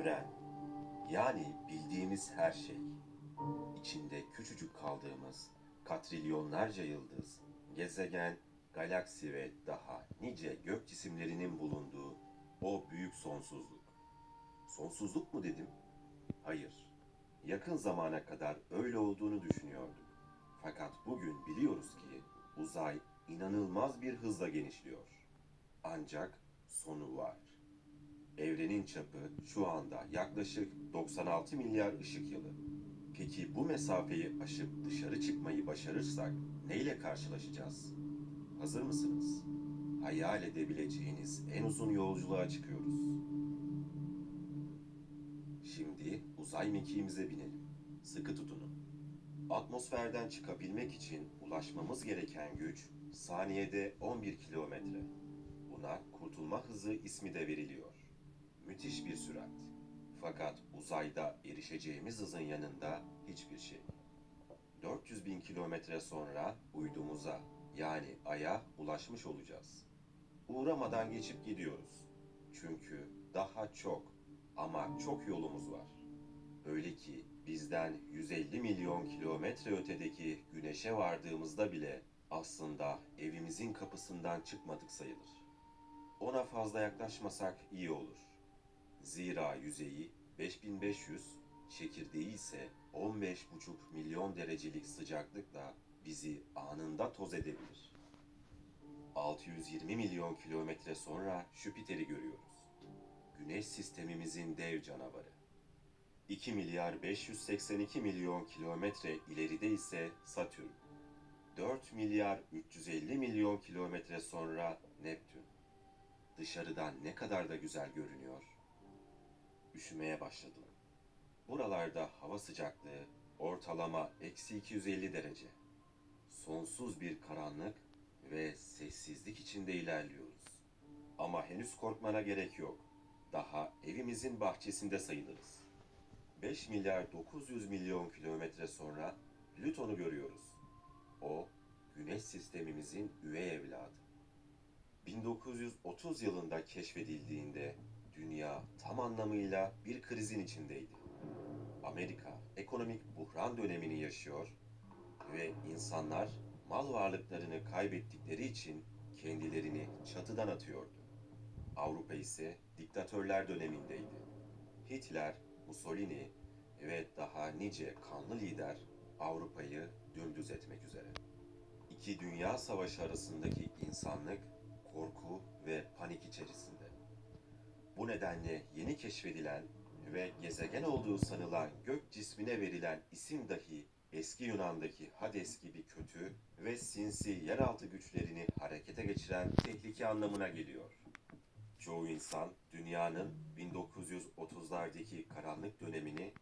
Evren, yani bildiğimiz her şey, içinde küçücük kaldığımız katrilyonlarca yıldız, gezegen, galaksi ve daha nice gök cisimlerinin bulunduğu o büyük sonsuzluk. Sonsuzluk mu dedim? Hayır. Yakın zamana kadar öyle olduğunu düşünüyordum. Fakat bugün biliyoruz ki uzay inanılmaz bir hızla genişliyor. Ancak sonu var. Evrenin çapı şu anda yaklaşık 96 milyar ışık yılı. Peki bu mesafeyi aşıp dışarı çıkmayı başarırsak neyle karşılaşacağız? Hazır mısınız? Hayal edebileceğiniz en uzun yolculuğa çıkıyoruz. Şimdi uzay mekiğimize binelim. Sıkı tutunun. Atmosferden çıkabilmek için ulaşmamız gereken güç saniyede 11 kilometre. Buna kurtulma hızı ismi de veriliyor. Müthiş bir sürat. Fakat uzayda erişeceğimiz hızın yanında hiçbir şey. 400 bin kilometre sonra uydumuza yani Ay'a ulaşmış olacağız. Uğramadan geçip gidiyoruz. Çünkü daha çok ama çok yolumuz var. Öyle ki bizden 150 milyon kilometre ötedeki güneşe vardığımızda bile aslında evimizin kapısından çıkmadık sayılır. Ona fazla yaklaşmasak iyi olur. Zira yüzeyi 5500, çekirdeği ise 15,5 milyon derecelik sıcaklıkla bizi anında toz edebilir. 620 milyon kilometre sonra Jüpiter'i görüyoruz. Güneş sistemimizin dev canavarı. 2 milyar 582 milyon kilometre ileride ise Satürn. 4 milyar 350 milyon kilometre sonra Neptün. Dışarıdan ne kadar da güzel görünüyor. Üşümeye başladım. Buralarda hava sıcaklığı ortalama eksi 250 derece. Sonsuz bir karanlık ve sessizlik içinde ilerliyoruz. Ama henüz korkmana gerek yok. Daha evimizin bahçesinde sayılırız. 5 milyar 900 milyon kilometre sonra Plüton'u görüyoruz. O, Güneş sistemimizin üvey evladı. 1930 yılında keşfedildiğinde dünya tam anlamıyla bir krizin içindeydi. Amerika ekonomik buhran dönemini yaşıyor ve insanlar mal varlıklarını kaybettikleri için kendilerini çatıdan atıyordu. Avrupa ise diktatörler dönemindeydi. Hitler, Mussolini ve daha nice kanlı lider Avrupa'yı dümdüz etmek üzere. İki dünya savaşı arasındaki insanlık korku ve panik içerisinde. Bu nedenle yeni keşfedilen ve gezegen olduğu sanılan gök cismine verilen isim dahi eski Yunan'daki Hades gibi kötü ve sinsi yeraltı güçlerini harekete geçiren tehlike anlamına geliyor. Çoğu insan dünyanın 1930'lardaki karanlık dönemini